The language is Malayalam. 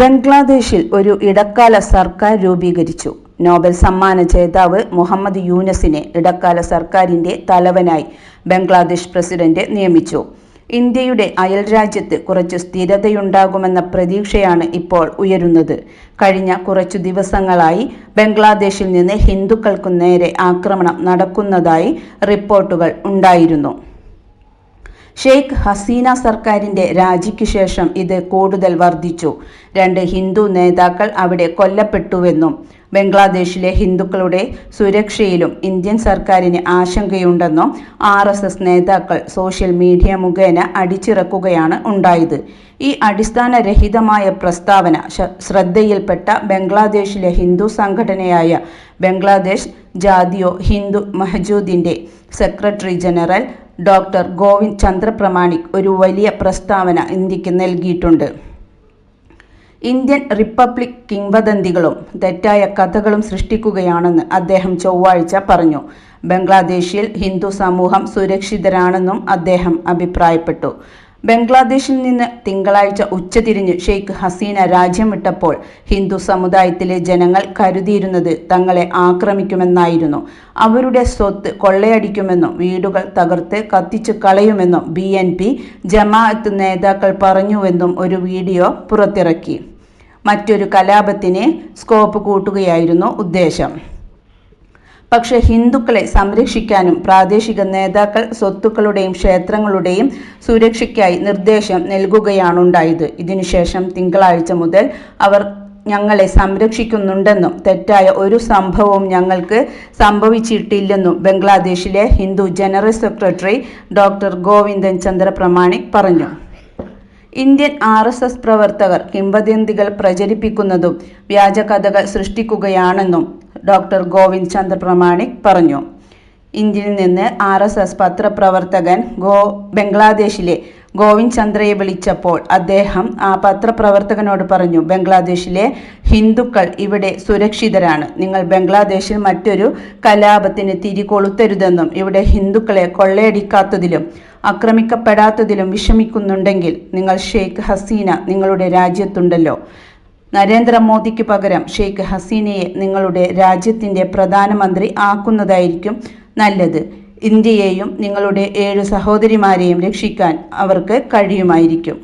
ബംഗ്ലാദേശിൽ ഒരു ഇടക്കാല സർക്കാർ രൂപീകരിച്ചു. നോബൽ സമ്മാന ജേതാവ് മുഹമ്മദ് യൂനസിനെ ഇടക്കാല സർക്കാരിന്റെ തലവനായി ബംഗ്ലാദേശ് പ്രസിഡന്റ് നിയമിച്ചു. ഇന്ത്യയുടെ അയൽ രാജ്യത്ത് കുറച്ച് സ്ഥിരതയുണ്ടാകുമെന്ന പ്രതീക്ഷയാണ് ഇപ്പോൾ ഉയരുന്നത്. കഴിഞ്ഞ കുറച്ചു ദിവസങ്ങളായി ബംഗ്ലാദേശിൽ നിന്ന് ഹിന്ദുക്കൾക്കു നേരെ ആക്രമണം നടക്കുന്നതായി റിപ്പോർട്ടുകൾ ഉണ്ടായിരുന്നു. ഷെയ്ഖ് ഹസീന സർക്കാരിന്റെ രാജിക്ക് ശേഷം ഇത് കൂടുതൽ വർദ്ധിച്ചു. രണ്ട് ഹിന്ദു നേതാക്കൾ അവിടെ കൊല്ലപ്പെട്ടുവെന്നും ബംഗ്ലാദേശിലെ ഹിന്ദുക്കളുടെ സുരക്ഷയിലും ഇന്ത്യൻ സർക്കാരിന് ആശങ്കയുണ്ടെന്നും ആർ എസ് എസ് നേതാക്കൾ സോഷ്യൽ മീഡിയ മുഖേന അടിച്ചിറക്കുകയാണ് ഉണ്ടായത്. ഈ അടിസ്ഥാനരഹിതമായ പ്രസ്താവന ശ്രദ്ധയിൽപ്പെട്ട ബംഗ്ലാദേശിലെ ഹിന്ദു സംഘടനയായ Bangladesh Jatiyo Hindu മഹജൂദിന്റെ secretary general doctor Govind Chandra Pramanik ഒരു വലിയ പ്രസ്താവന ഇന്ത്യയ്ക്ക് നൽകിയിട്ടുണ്ട്. ഇന്ത്യൻ റിപ്പബ്ലിക് കിംവദന്തികളും തെറ്റായ കഥകളും സൃഷ്ടിക്കുകയാണെന്ന് അദ്ദേഹം ചൊവ്വാഴ്ച പറഞ്ഞു. ബംഗ്ലാദേശിൽ ഹിന്ദു സമൂഹം സുരക്ഷിതരാണെന്നും അദ്ദേഹം അഭിപ്രായപ്പെട്ടു. ബംഗ്ലാദേശിൽ നിന്ന് തിങ്കളാഴ്ച ഉച്ചതിരിഞ്ഞ് ഷെയ്ഖ് ഹസീന രാജ്യം വിട്ടപ്പോൾ ഹിന്ദു സമുദായത്തിലെ ജനങ്ങൾ കരുതിയിരുന്നത് തങ്ങളെ ആക്രമിക്കുമെന്നായിരുന്നു. അവരുടെ സ്വത്ത് കൊള്ളയടിക്കുമെന്നും വീടുകൾ തകർത്ത് കത്തിച്ചു കളയുമെന്നും ബി എൻ പി ജമാഅത്ത് നേതാക്കൾ പറഞ്ഞുവെന്നും ഒരു വീഡിയോ പുറത്തിറക്കി. മറ്റൊരു കലാപത്തിന് സ്കോപ്പ് കൂട്ടുകയായിരുന്നു ഉദ്ദേശം. പക്ഷേ ഹിന്ദുക്കളെ സംരക്ഷിക്കാനും പ്രാദേശിക നേതാക്കൾ സ്വത്തുക്കളുടെയും ക്ഷേത്രങ്ങളുടെയും സുരക്ഷയ്ക്കായി നിർദ്ദേശം നൽകുകയാണുണ്ടായത്. ഇതിനുശേഷം തിങ്കളാഴ്ച മുതൽ അവർ ഞങ്ങളെ സംരക്ഷിക്കുന്നുണ്ടെന്നും തെറ്റായ ഒരു സംഭവവും ഞങ്ങൾക്ക് സംഭവിച്ചിട്ടില്ലെന്നും ബംഗ്ലാദേശിലെ Hindu general secretary doctor Govindan Chandra Pramanik പറഞ്ഞു. ഇന്ത്യൻ ആർ എസ് എസ് പ്രവർത്തകർ കിംവദന്തികൾ പ്രചരിപ്പിക്കുന്നതും വ്യാജകഥകൾ സൃഷ്ടിക്കുകയാണെന്നും ഡോക്ടർ ഗോവിന്ദ് ചന്ദ്ര പ്രമാണിക് പറഞ്ഞു. ഇന്ത്യയിൽ നിന്ന് ആർ എസ് എസ് പത്രപ്രവർത്തകൻ ഗോ ബംഗ്ലാദേശിലെ ഗോവിന്ദ് ചന്ദ്രയെ വിളിച്ചപ്പോൾ അദ്ദേഹം ആ പത്രപ്രവർത്തകനോട് പറഞ്ഞു ബംഗ്ലാദേശിലെ ഹിന്ദുക്കൾ ഇവിടെ സുരക്ഷിതരാണ്. നിങ്ങൾ ബംഗ്ലാദേശിൽ മറ്റൊരു കലാപത്തിന് തിരികൊളുത്തരുതെന്നും ഇവിടെ ഹിന്ദുക്കളെ കൊള്ളയടിക്കാത്തതിലും ആക്രമിക്കപ്പെടാത്തതിലും വിഷമിക്കുന്നുണ്ടെങ്കിൽ നിങ്ങൾ ഷെയ്ഖ് ഹസീന നിങ്ങളുടെ രാജ്യത്തുണ്ടല്ലോ. നരേന്ദ്രമോദിക്ക് പകരം ഷെയ്ഖ് ഹസീനയെ നിങ്ങളുടെ രാജ്യത്തിന്റെ പ്രധാനമന്ത്രി ആക്കുന്നതായിരിക്കും നല്ലത്. ഇന്ത്യയെയും നിങ്ങളുടെ ഏഴ് സഹോദരിമാരെയും രക്ഷിക്കാൻ അവർക്ക് കഴിയുമായിരിക്കും.